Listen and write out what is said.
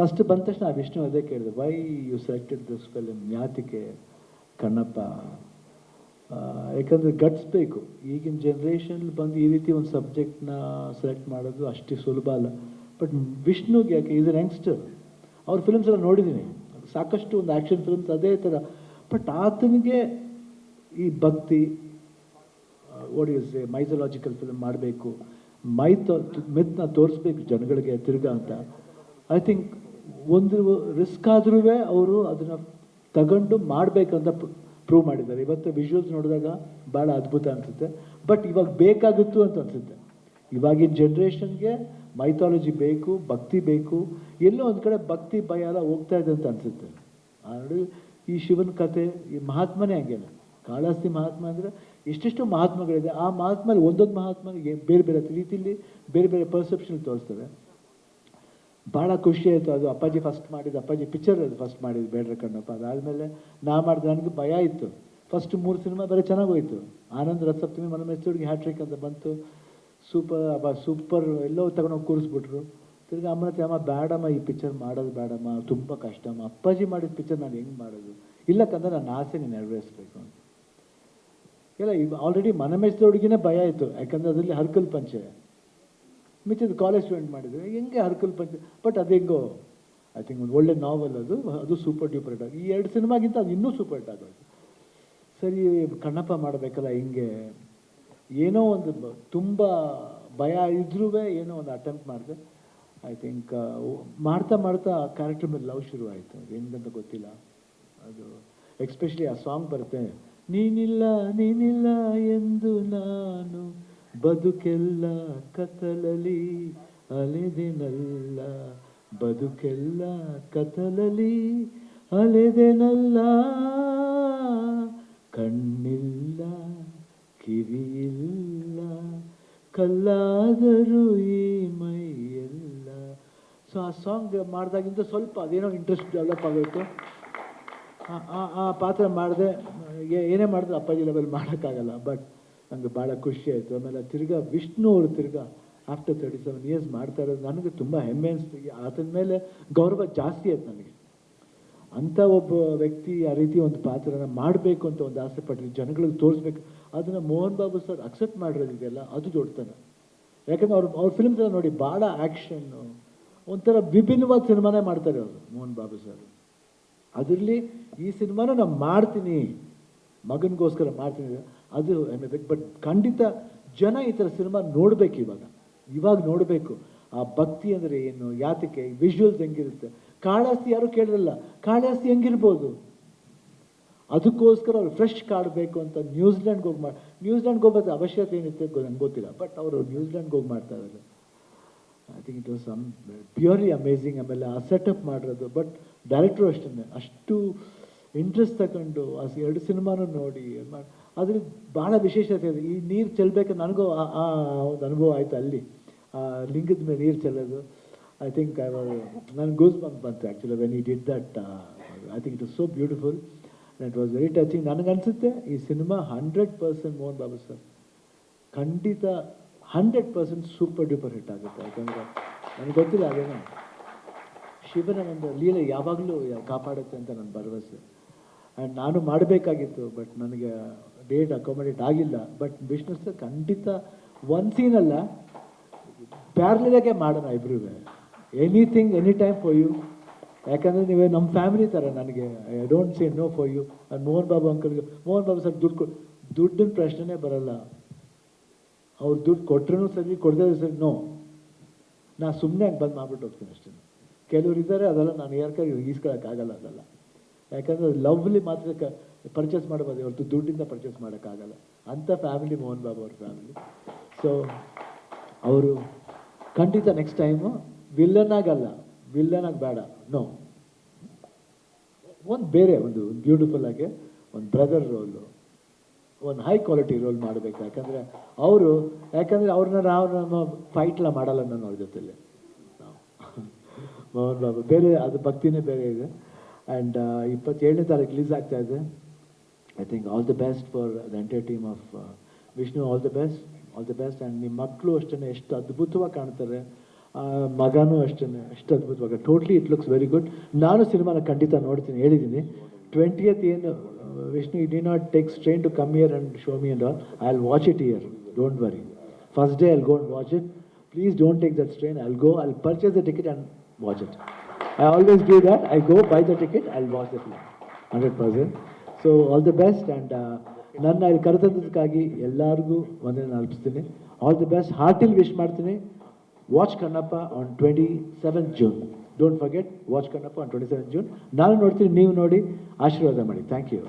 First ಬಂದ ತಕ್ಷಣ ಆ ವಿಷ್ಣು ಅದೇ ಕೇಳಿದೆ why you selected this film ಯಾತಿಕೆ Kannappa? ಯಾಕಂದರೆ ಗಟ್ಸ್ ಬೇಕು. ಈಗಿನ ಜನ್ರೇಷನ್ ಬಂದು ಈ ರೀತಿ ಒಂದು ಸಬ್ಜೆಕ್ಟ್ನ ಸೆಲೆಕ್ಟ್ ಮಾಡೋದು ಅಷ್ಟು ಸುಲಭ ಅಲ್ಲ. ಬಟ್ ವಿಷ್ಣುಗೆ ಯಾಕೆ ಈಸ್ ಅನ್ ಯಂಗ್ಸ್ಟರ್ ಅವ್ರ ಫಿಲ್ಮ್ಸ್ ಎಲ್ಲ ನೋಡಿದ್ದೀನಿ ಸಾಕಷ್ಟು ಒಂದು ಆ್ಯಕ್ಷನ್ ಫಿಲ್ಮ್ಸ್ ಅದೇ ಥರ ಬಟ್ ಆತನಿಗೆ ಈ ಭಕ್ತಿ ಈಸ್ ಮೈಥಲಾಜಿಕಲ್ ಫಿಲ್ಮ್ ಮಾಡಬೇಕು. ಮೈತ್ ಮಿತ್ನ ತೋರಿಸ್ಬೇಕು ಜನಗಳಿಗೆ ತಿರ್ಗಾ ಅಂತ. ಐ ಥಿಂಕ್ ಒಂದು ರಿಸ್ಕ್ ಆದ್ರೂ ಅವರು ಅದನ್ನು ತಗೊಂಡು ಮಾಡಬೇಕಂತ ಪ್ರೂವ್ ಮಾಡಿದ್ದಾರೆ. ಇವತ್ತು ವಿಜುವಲ್ಸ್ ನೋಡಿದಾಗ ಭಾಳ ಅದ್ಭುತ ಅನಿಸುತ್ತೆ. ಬಟ್ ಇವಾಗ ಬೇಕಾಗಿತ್ತು ಅಂತ ಅನಿಸುತ್ತೆ. ಇವಾಗಿನ ಜನ್ರೇಷನ್ಗೆ ಮೈಥಾಲಜಿ ಬೇಕು, ಭಕ್ತಿ ಬೇಕು, ಎಲ್ಲೋ ಒಂದು ಕಡೆ ಭಕ್ತಿ, ಭಯ ಎಲ್ಲ ಹೋಗ್ತಾ ಇದೆ ಅಂತ ಅನಿಸುತ್ತೆ. ಆಲ್ರೆಡಿ ಈ ಶಿವನ ಕತೆ, ಈ ಮಹಾತ್ಮನೇ ಹಂಗೇನೆ ಕಾಳಾಸ್ತಿ ಮಹಾತ್ಮ ಅಂದರೆ ಎಷ್ಟೆಷ್ಟು ಮಹಾತ್ಮಗಳಿದೆ. ಆ ಮಹಾತ್ಮಲ್ಲಿ ಒಂದೊಂದು ಮಹಾತ್ಮನಿಗೆ ಬೇರೆ ಬೇರೆ ರೀತಿಯಲ್ಲಿ ಬೇರೆ ಬೇರೆ ಪರ್ಸೆಪ್ಷನ್ ತೋರಿಸ್ತದೆ ಭಾಳ ಖುಷಿ ಆಯಿತು. ಅದು ಅಪ್ಪಾಜಿ ಫಸ್ಟ್ ಮಾಡಿದ್ದು, ಅಪ್ಪಾಜಿ ಪಿಕ್ಚರ್ ಅದು ಫಸ್ಟ್ ಮಾಡಿದ್ದು, ಬೇಡ್ರ ಕಣ್ಣಪ್ಪ. ಅದಾದಮೇಲೆ ನಾ ಮಾಡಿದೆ ನನಗೆ ಭಯ ಇತ್ತು. ಫಸ್ಟ್ ಮೂರು ಸಿನಿಮಾ ಬೇರೆ ಚೆನ್ನಾಗಿ ಹೋಯ್ತು. ಆನಂದ್ ರಥಸಪ್ತಮಿ ಮನ ಮೆಚ್ಚೋಡಿಗೆ ಹ್ಯಾಟ್ರಿಕ್ ಅಂತ ಬಂತು. ಸೂಪರ್ ಅಬ್ಬ ಸೂಪರ್ ಎಲ್ಲೋ ತಗೊಂಡೋಗಿ ಕೂರಿಸ್ಬಿಟ್ರು. ತಿರ್ಗಿ ಅಮ್ಮನ ಹತ್ರ, ಅಮ್ಮ ಬೇಡಮ್ಮ ಈ ಪಿಕ್ಚರ್ ಮಾಡೋದು ಬೇಡಮ್ಮ ತುಂಬ ಕಷ್ಟಮ್ಮ. ಅಪ್ಪಾಜಿ ಮಾಡಿದ ಪಿಕ್ಚರ್ ನಾನು ಹೆಂಗೆ ಮಾಡೋದು? ಇಲ್ಲ ಕಂದ್ರೆ ನನ್ನ ಆಸೆ ನೀನು ನೆರವೇರಿಸ್ಬೇಕು ಅಂತ. ಇಲ್ಲ ಈಗ ಆಲ್ರೆಡಿ ಮನ ಭಯ ಇತ್ತು ಯಾಕಂದರೆ ಅದರಲ್ಲಿ ಹರ್ಕಲ್ ಪಂಚೆ. ಮಿಕ್ಕಿದ ಕಾಲೇಜ್ ಸ್ಟೂಡೆಂಟ್ ಮಾಡಿದ್ರು. ಹೆಂಗೆ ಹರ್ಕಲ್ ಪಂಚ ಬಟ್ ಅದು ಹೆಂಗೋ ಐ ಥಿಂಕ್ ಒಂದು ಒಳ್ಳೆ ನಾವೆಲ್ ಅದು. ಅದು ಸೂಪರ್ ಡ್ಯೂಪರ್ ಹಿಟ್ ಆಗಿ ಈ ಎರಡು ಸಿನಿಮಾಗಿಂತ ಅದು ಇನ್ನೂ ಸೂಪರ್ ಹಿಟ್ ಆಗೋದು ಸರಿ, ಕಣ್ಣಪ್ಪ ಮಾಡಬೇಕಲ್ಲ ಹಿಂಗೆ. ಏನೋ ಒಂದು ತುಂಬ ಭಯ ಇದ್ರೂ ಏನೋ ಒಂದು ಅಟೆಂಪ್ಟ್ ಮಾಡಿದೆ. ಐ ಥಿಂಕ್ ಮಾಡ್ತಾ ಮಾಡ್ತಾ ಕ್ಯಾರೆಕ್ಟರ್ ಮೇಲೆ ಲವ್ ಶುರುವಾಯಿತು. ಹೆಂಗಂತ ಗೊತ್ತಿಲ್ಲ. ಅದು ಎಕ್ಸ್ಪೆಷಲಿ ಆ ಸಾಂಗ್ ಬರುತ್ತೆ. ನೀನಿಲ್ಲ ನೀನಿಲ್ಲ ಎಂದು ನಾನು ಬದುಕೆಲ್ಲ ಕತ್ತಲಲಿ ಅಲೆದೆನಲ್ಲ, ಬದುಕೆಲ್ಲ ಕತಲಲಿ ಅಲೆದೆನಲ್ಲ. ಕಣ್ಣಿಲ್ಲ, ಕಿವಿಯಿಲ್ಲ, ಕಲ್ಲಾದರೂ ಈ ಮೈಯೆಲ್ಲ. ಸೊ ಆ ಸಾಂಗ್ ಮಾಡಿದಾಗಿಂದ ಸ್ವಲ್ಪ ಅದೇನೋ ಇಂಟ್ರೆಸ್ಟ್ ಡೆವಲಪ್ ಆಗೋಯ್ತು. ಆ ಪಾತ್ರ ಮಾಡಿದೆ ಏನೇ ಮಾಡಿದ್ರೆ ಅಪ್ಪಾಜಿ ಲೆವೆಲ್ ಮಾಡೋಕ್ಕಾಗಲ್ಲ ಬಟ್ ನನಗೆ ಭಾಳ ಖುಷಿ ಆಯಿತು. ಆಮೇಲೆ ತಿರ್ಗಾ ವಿಷ್ಣು ಅವರು ತಿರ್ಗಾ ಆಫ್ಟರ್ ತರ್ಟಿ ಸೆವೆನ್ ಇಯರ್ಸ್ ಮಾಡ್ತಾ ಇರೋದು ನನಗೆ ತುಂಬ ಹೆಮ್ಮೆ ಅನಿಸ್ತು. ಆತನ ಮೇಲೆ ಗೌರವ ಜಾಸ್ತಿ ಆಯ್ತು ನನಗೆ. ಅಂಥ ಒಬ್ಬ ವ್ಯಕ್ತಿ ಆ ರೀತಿ ಒಂದು ಪಾತ್ರನ ಮಾಡಬೇಕು ಅಂತ ಒಂದು ಆಸೆ ಪಟ್ಟರೆ ಜನಗಳಿಗೆ ತೋರಿಸ್ಬೇಕು. ಅದನ್ನು ಮೋಹನ್ ಬಾಬು ಸರ್ ಅಕ್ಸೆಪ್ಟ್ ಮಾಡಿರೋದಿದೆಯಲ್ಲ ಅದು ದೊಡ್ಡತನ. ಯಾಕಂದ್ರೆ ಅವ್ರು, ಅವ್ರ ಫಿಲ್ಮ್ಸ್ ಎಲ್ಲ ನೋಡಿ ಭಾಳ ಆ್ಯಕ್ಷನ್ನು ಒಂಥರ ವಿಭಿನ್ನವಾದ ಸಿನಿಮಾನೇ ಮಾಡ್ತಾರೆ ಅವರು ಮೋಹನ್ ಬಾಬು ಸರ್. ಅದರಲ್ಲಿ ಈ ಸಿನಿಮಾನ ನಾನು ಮಾಡ್ತೀನಿ. ಮಗನಿಗೋಸ್ಕರ ಮಾಡ್ತೀನಿ ಅದು ಬಟ್ ಖಂಡಿತ ಜನ ಈ ಥರ ಸಿನಿಮಾ ನೋಡಬೇಕು ಇವಾಗ. ಇವಾಗ ನೋಡಬೇಕು. ಆ ಭಕ್ತಿ ಅಂದರೆ ಏನು? ಯಾತಕ್ಕೆ? ವಿಜುವಲ್ಸ್ ಹೆಂಗಿರುತ್ತೆ? ಕಾಳಾಸ್ತಿ ಯಾರು ಕೇಳಿರಲ್ಲ? ಕಾಳಾಸ್ತಿ ಹೆಂಗಿರ್ಬೋದು? ಅದಕ್ಕೋಸ್ಕರ ಅವ್ರು ಫ್ರೆಶ್ ಕಾಡಬೇಕು ಅಂತ ನ್ಯೂಜಿಲೆಂಡ್ಗೆ ಹೋಗಿ ಮಾಡಿ ನ್ಯೂಜಿಲೆಂಡ್ಗೆ ಹೋಗೋದು ಅವಶ್ಯಕತೆ ಏನಿತ್ತು ನಂಗೆ ಗೊತ್ತಿಲ್ಲ. ಬಟ್ ಅವರು ನ್ಯೂಜಿಲೆಂಡ್ಗೆ ಹೋಗಿ ಮಾಡ್ತಾ ಇದ್ದಾರೆ I think it was some purely amazing ಆಮೇಲೆ ಆ ಸೆಟಪ್ ಮಾಡಿರೋದು. ಬಟ್ ಡೈರೆಕ್ಟ್ರು ಅಷ್ಟೇ ಅಷ್ಟು ಇಂಟ್ರೆಸ್ಟ್ ತಗೊಂಡು ಆ ಎರಡು ಸಿನಿಮಾನು ನೋಡಿ. ಅದ್ರಲ್ಲಿ ಭಾಳ ವಿಶೇಷತೆ ಇದೆ ಈ ನೀರು ಚೆಲ್ಲಬೇಕು ನನಗೂ ಆ- ಒಂದು ಅನುಭವ ಆಯಿತು ಅಲ್ಲಿ. ಆ ಲಿಂಗದ ಮೇಲೆ ನೀರು ಚೆಲ್ಲೋದು. ಐ ಥಿಂಕ್ ಐ ನನಗೆ ಗೂಸ್ ಬಂತ್ ಬಂತು actually when he did that I think it is so beautiful it was very touching ನನಗನ್ಸುತ್ತೆ ಈ cinema hundred percent Mohan Babu sir ಖಂಡಿತ hundred percent super duper hit ಆಗುತ್ತೆ. ಯಾಕಂದರೆ ನನಗೆ ಗೊತ್ತಿಲ್ಲ ಅದೇನೋ ಶಿವನ ಒಂದು ಲೀಲೆ ಯಾವಾಗಲೂ ಕಾಪಾಡುತ್ತೆ ಅಂತ ನನ್ನ ಭರವಸೆ. ಆ್ಯಂಡ್ ನಾನು ಮಾಡಬೇಕಾಗಿತ್ತು ಬಟ್ ನನಗೆ ಡೇಟ್ ಅಕೊಮಡೇಟ್ ಆಗಿಲ್ಲ. ಬಟ್ ಬಿಸ್ನೆಸ್ ಖಂಡಿತ ಒಂದು ಸೀನಲ್ಲ ಪ್ಯಾರ್ಲಾಗೆ ಮಾಡೋಣ ಇಬ್ರು anything any time for you ಯಾಕಂದರೆ ನೀವೇ ನಮ್ಮ ಫ್ಯಾಮಿಲಿ ಥರ ನನಗೆ I don't say no for you and Mohan Babu ಅಂಕಲ್ಗೆ, Mohan Babu sir ದುಡ್ಡು ಕೊಡ್ ದುಡ್ಡಿನ ಪ್ರಶ್ನೆನೇ ಬರಲ್ಲ. ಅವ್ರು ದುಡ್ಡು ಕೊಟ್ರೂ ಸರಿ ಕೊಡದೇ ಸರಿ ನೋ ನಾ ಸುಮ್ಮನೆ ಹಂಗೆ ಬಂದು ಮಾಡ್ಬಿಟ್ಟು ಹೋಗ್ತೀನಿ ಅಷ್ಟೇ. ಕೆಲವ್ರು ಇದ್ದಾರೆ ಅದೆಲ್ಲ ನಾನು ಯಾರ್ಕಾಗಿ ಈಸ್ಕೊಳಕ್ಕಾಗಲ್ಲ, ಅದೆಲ್ಲ. ಯಾಕಂದರೆ ಲವ್ಲಿ ಮಾತ್ರ ಪರ್ಚೇಸ್ ಮಾಡ್ಬೋದು, ಹೊರತು ದುಡ್ಡಿಂದ ಪರ್ಚೇಸ್ ಮಾಡೋಕ್ಕಾಗಲ್ಲ. ಅಂಥ ಫ್ಯಾಮಿಲಿ ಮೋಹನ್ ಬಾಬು ಅವ್ರ ಫ್ಯಾಮಿಲಿ ಸೊ ಅವರು ಖಂಡಿತ ನೆಕ್ಸ್ಟ್ ಟೈಮು ವಿಲ್ಲನ್ ಆಗಲ್ಲ. ವಿಲ್ಲನ್ ಆಗಿ ಬೇಡ. ನೋ ಒಂದು ಬೇರೆ, ಒಂದು ಬ್ಯೂಟಿಫುಲ್ ಆಗಿ ಒಂದು ಬ್ರದರ್ ರೋಲು ಒಂದು ಹೈ ಕ್ವಾಲಿಟಿ ರೋಲ್ ಮಾಡಬೇಕು. ಯಾಕಂದರೆ ಅವರು, ಯಾಕಂದರೆ ಅವ್ರನ್ನ ನಾವು ನಮ್ಮ ಫೈಟ್ಲ ಮಾಡಲ್ಲ ನಾನು ಅವ್ರ ಜೊತೆಲಿ. ಮೋಹನ್ ಬಾಬು, ಬೇರೆ, ಅದು ಭಕ್ತಿನೇ ಬೇರೆ ಇದೆ. ಆ್ಯಂಡ್ ಇಪ್ಪತ್ತೇಳನೇ ತಾರೀಕು ರಿಲೀಸ್ ಆಗ್ತಾ ಇದೆ. I think all the best for the entire team of Vishnu all the best all the best and ನಿಮ್ಮ ಮಕ್ಕಳು ಅಷ್ಟೇ ಎಷ್ಟು ಅದ್ಭುತವಾಗಿ ಕಾಣ್ತಾರೆ. ಮಗನು ಅಷ್ಟೇ ಅಷ್ಟು ಅದ್ಭುತವಾಗ. Totally it looks very good ನಾನು ಸಿನಿಮಾನ ಖಂಡಿತ ನೋಡ್ತೀನಿ ಹೇಳಿದ್ದೀನಿ ಟ್ವೆಂಟಿಯತ್ ಏನು Vishnu you do not take strain to come here and show me and all I will watch it here don't worry first day I'll go and watch it please don't take that strain I'll go I'll purchase the ticket and watch it I always do that I go buy the ticket I watch the film hundred percent so all the best and ನನ್ನ ಇಲ್ಲಿ ಕರೆತದ್ದಕ್ಕಾಗಿ ಎಲ್ಲರಿಗೂ ವಂದನೆ ಅಲ್ಪಿಸ್ತೀನಿ all the best heartily wish ಮಾಡ್ತೀನಿ. Watch Kannappa on twenty seven June don't forget watch Kannappa on twenty seven June ನಾನು ನೋಡ್ತೀನಿ ನೀವು ನೋಡಿ. ಆಶೀರ್ವಾದ ಮಾಡಿ. Thank you